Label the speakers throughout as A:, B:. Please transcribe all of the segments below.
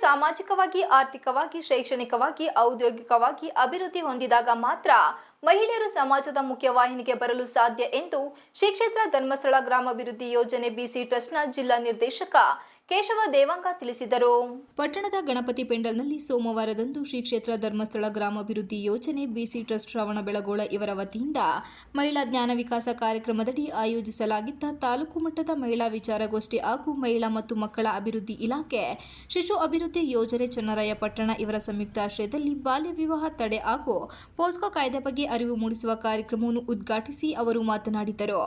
A: ಸಾಮಾಜಿಕವಾಗಿ, ಆರ್ಥಿಕವಾಗಿ, ಶೈಕ್ಷಣಿಕವಾಗಿ, ಔದ್ಯೋಗಿಕವಾಗಿ ಅಭಿವೃದ್ಧಿ ಹೊಂದಿದಾಗ ಮಾತ್ರ ಮಹಿಳೆಯರು ಸಮಾಜದ ಮುಖ್ಯವಾಹಿನಿಗೆ ಬರಲು ಸಾಧ್ಯ ಎಂದು ಶ್ರೀ ಕ್ಷೇತ್ರ ಧರ್ಮಸ್ಥಳ ಗ್ರಾಮಾಭಿವೃದ್ಧಿ ಯೋಜನೆ ಬಿಸಿ ಟ್ರಸ್ಟ್ನ ಜಿಲ್ಲಾ ನಿರ್ದೇಶಕ ಕೇಶವ ದೇವಾಂಗ ತಿಳಿಸಿದರು. ಪಟ್ಟಣದ ಗಣಪತಿ ಪೆಂಡಲ್ನಲ್ಲಿ ಸೋಮವಾರದಂದು ಶ್ರೀ ಕ್ಷೇತ್ರ ಧರ್ಮಸ್ಥಳ ಗ್ರಾಮಾಭಿವೃದ್ಧಿ ಯೋಜನೆ ಬಿಸಿ ಟ್ರಸ್ಟ್ ಶ್ರವಣ ಬೆಳಗೋಳ ಇವರ ವತಿಯಿಂದ ಮಹಿಳಾ ಜ್ಞಾನ ವಿಕಾಸ ಕಾರ್ಯಕ್ರಮದಡಿ ಆಯೋಜಿಸಲಾಗಿದ್ದ ತಾಲೂಕು ಮಟ್ಟದ ಮಹಿಳಾ ವಿಚಾರಗೋಷ್ಠಿ ಹಾಗೂ ಮಹಿಳಾ ಮತ್ತು ಮಕ್ಕಳ ಅಭಿವೃದ್ಧಿ ಇಲಾಖೆ, ಶಿಶು ಅಭಿವೃದ್ಧಿ ಯೋಜನೆ ಚನ್ನರಾಯ ಪಟ್ಟಣ ಇವರ ಸಂಯುಕ್ತಾಶ್ರಯದಲ್ಲಿ ಬಾಲ್ಯ ವಿವಾಹ ತಡೆ ಹಾಗೂ ಪೋಸ್ಕೋ ಕಾಯ್ದೆ ಬಗ್ಗೆ ಅರಿವು ಮೂಡಿಸುವ ಕಾರ್ಯಕ್ರಮವನ್ನು ಉದ್ಘಾಟಿಸಿ ಅವರು ಮಾತನಾಡಿದರು.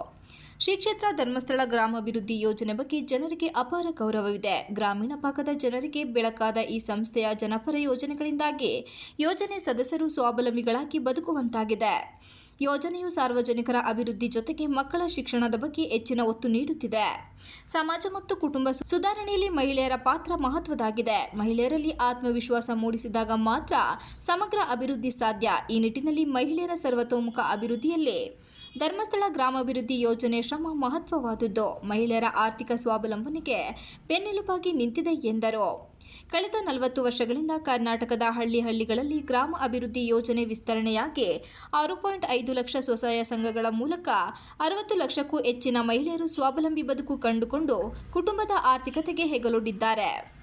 A: ಶ್ರೀ ಕ್ಷೇತ್ರ ಧರ್ಮಸ್ಥಳ ಗ್ರಾಮಾಭಿವೃದ್ಧಿ ಯೋಜನೆ ಬಗ್ಗೆ ಜನರಿಗೆ ಅಪಾರ ಗೌರವವಿದೆ. ಗ್ರಾಮೀಣ ಭಾಗದ ಜನರಿಗೆ ಬೆಳಕಾದ ಈ ಸಂಸ್ಥೆಯ ಜನಪರ ಯೋಜನೆಗಳಿಂದಾಗಿ ಯೋಜನೆ ಸದಸ್ಯರು ಸ್ವಾವಲಂಬಿಗಳಾಗಿ ಬದುಕುವಂತಾಗಿದೆ. ಯೋಜನೆಯು ಸಾರ್ವಜನಿಕರ ಅಭಿವೃದ್ಧಿ ಜೊತೆಗೆ ಮಕ್ಕಳ ಶಿಕ್ಷಣದ ಬಗ್ಗೆ ಹೆಚ್ಚಿನ ಒತ್ತು ನೀಡುತ್ತಿದೆ. ಸಮಾಜ ಮತ್ತು ಕುಟುಂಬ ಸುಧಾರಣೆಯಲ್ಲಿ ಮಹಿಳೆಯರ ಪಾತ್ರ ಮಹತ್ವದಾಗಿದೆ. ಮಹಿಳೆಯರಲ್ಲಿ ಆತ್ಮವಿಶ್ವಾಸ ಮೂಡಿಸಿದಾಗ ಮಾತ್ರ ಸಮಗ್ರ ಅಭಿವೃದ್ಧಿ ಸಾಧ್ಯ. ಈ ನಿಟ್ಟಿನಲ್ಲಿ ಮಹಿಳೆಯರ ಸರ್ವತೋಮುಖ ಅಭಿವೃದ್ಧಿಯಲ್ಲಿ ಧರ್ಮಸ್ಥಳ ಗ್ರಾಮಾಭಿವೃದ್ಧಿ ಯೋಜನೆ ಶ್ರಮ ಮಹತ್ವವಾದುದು ಮಹಿಳೆಯರ ಆರ್ಥಿಕ ಸ್ವಾವಲಂಬನೆಗೆ ಬೆನ್ನೆಲುಬಾಗಿ ನಿಂತಿದೆ ಎಂದರು. ಕಳೆದ ನಲವತ್ತು ವರ್ಷಗಳಿಂದ ಕರ್ನಾಟಕದ ಹಳ್ಳಿ ಹಳ್ಳಿಗಳಲ್ಲಿ ಗ್ರಾಮ ಅಭಿವೃದ್ಧಿ ಯೋಜನೆ ವಿಸ್ತರಣೆಯಾಗಿ ಆರು ಪಾಯಿಂಟ್ ಐದು ಲಕ್ಷ ಸ್ವಸಹಾಯ ಸಂಘಗಳ ಮೂಲಕ ಅರವತ್ತು ಲಕ್ಷಕ್ಕೂ ಹೆಚ್ಚಿನ ಮಹಿಳೆಯರು ಸ್ವಾವಲಂಬಿ ಬದುಕು ಕಂಡುಕೊಂಡು ಕುಟುಂಬದ ಆರ್ಥಿಕತೆಗೆ ಹೆಗಲೊಡ್ಡಿದ್ದಾರೆ.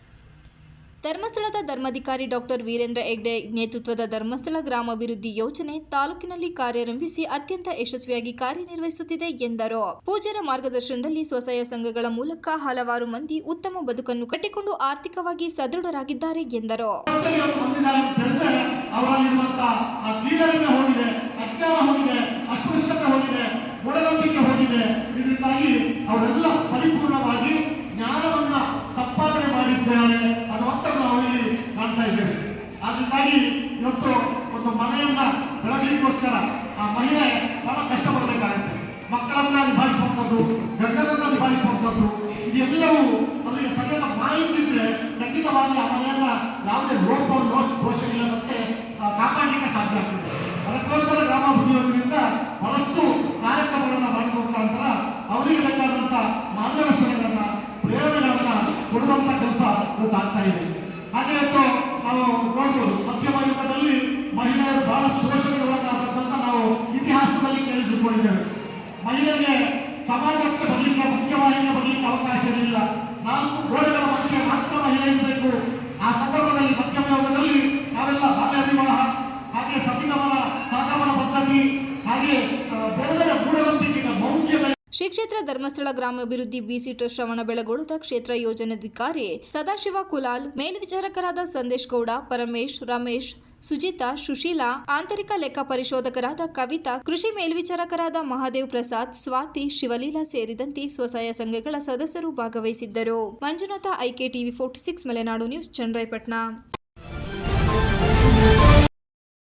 A: ಧರ್ಮಸ್ಥಳದ ಧರ್ಮಾಧಿಕಾರಿ ಡಾಕ್ಟರ್ ವೀರೇಂದ್ರ ಹೆಗ್ಡೆ ನೇತೃತ್ವದ ಧರ್ಮಸ್ಥಳ ಗ್ರಾಮಾಭಿವೃದ್ಧಿ ಯೋಜನೆ ತಾಲೂಕಿನಲ್ಲಿ ಕಾರ್ಯಾರಂಭಿಸಿ ಅತ್ಯಂತ ಯಶಸ್ವಿಯಾಗಿ ಕಾರ್ಯನಿರ್ವಹಿಸುತ್ತಿದೆ ಎಂದರು. ಪೂಜಾರ ಮಾರ್ಗದರ್ಶನದಲ್ಲಿ ಸ್ವಸಹಾಯ ಸಂಘಗಳ ಮೂಲಕ ಹಲವಾರು ಮಂದಿ ಉತ್ತಮ ಬದುಕನ್ನು ಕಟ್ಟಿಕೊಂಡು ಆರ್ಥಿಕವಾಗಿ ಸದೃಢರಾಗಿದ್ದಾರೆ ಎಂದರು.
B: ಅವರೆಲ್ಲ ಇವತ್ತು ಅದರಿಂದಾಗಿ ಇವತ್ತು ಒಂದು ಮನೆಯನ್ನ ಬೆಳಗಲಿಕ್ಕೋಸ್ಕರ ಆ ಮಹಿಳೆ ಬಹಳ ಕಷ್ಟಪಡಬೇಕಾಗುತ್ತೆ. ಮಕ್ಕಳನ್ನ ನಿಭಾಯಿಸುವಂಥದ್ದು ಗಂಡನನ್ನ ನಿಭಾಯಿಸುವಂಥದ್ದು ಇದೆಲ್ಲವೂ ಅವರಿಗೆ ಸರಿಯಾದ ಮಾಹಿತಿ ಇದ್ರೆ ಖಂಡಿತವಾಗಿ ಆ ಮನೆಯನ್ನ ಯಾವುದೇ ಲೋಪ ದೋಷ ಆ, ಕಾಪಾಡಲಿಕ್ಕೆ ಸಾಧ್ಯ ಆಗ್ತದೆ. ಅದಕ್ಕೋಸ್ಕರ ಗ್ರಾಮಾಭಿವೃದ್ಧಿ ಯೋಜನೆಯಿಂದ ಬಹಳಷ್ಟು ಕಾರ್ಯಕ್ರಮಗಳನ್ನ ಮಾಡಿದ ಮುಖಾಂತರ ಅವರಿಗೆ ಬೇಕಾದಂತ ಮಾರ್ಗದರ್ಶನಗಳನ್ನ ಪ್ರೇರಣೆಗಳನ್ನ ಕೊಡುವಂತ ಕೆಲಸ ಇವತ್ತು ಇದೆ. ನಾವು ಮಧ್ಯಮಯುಗದಲ್ಲಿ ಮಧ್ಯಮ ಯುಗದಲ್ಲಿ ಮಹಿಳೆಯರು ಬಹಳ ಶೋಷಣೆಗೆ ಒಳಗಾದಂತ ನಾವು ಇತಿಹಾಸದಲ್ಲಿ ಕೇಳಿಸಿಕೊಂಡಿದ್ದೇವೆ. ಮಹಿಳೆಗೆ ಸಮಾಜಕ್ಕೆ ಬರಲಿಕ್ಕೆ
A: ಶ್ರೀ ಕ್ಷೇತ್ರ ಧರ್ಮಸ್ಥಳ ಗ್ರಾಮಾಭಿವೃದ್ಧಿ ಬಿಸಿ ಟ್ರಸ್ಟ್ ಶ್ರವಣ ಬೆಳಗೊಳದ ಕ್ಷೇತ್ರ ಯೋಜನಾಧಿಕಾರಿ ಸದಾಶಿವ ಕುಲಾಲ್ ಮೇಲ್ವಿಚಾರಕರಾದ ಸಂದೇಶ್ ಗೌಡ, ಪರಮೇಶ್, ರಮೇಶ್, ಸುಜಿತಾ, ಸುಶೀಲಾ, ಆಂತರಿಕ ಲೆಕ್ಕ ಪರಿಶೋಧಕರಾದ ಕವಿತಾ, ಕೃಷಿ ಮೇಲ್ವಿಚಾರಕರಾದ ಮಹಾದೇವ್ ಪ್ರಸಾದ್, ಸ್ವಾತಿ, ಶಿವಲೀಲಾ ಸೇರಿದಂತೆ ಸ್ವಸಹಾಯ ಸಂಘಗಳ ಸದಸ್ಯರು ಭಾಗವಹಿಸಿದ್ದರು. Manjunatha IK TV forty six, Malenadu news, Channarayapatna.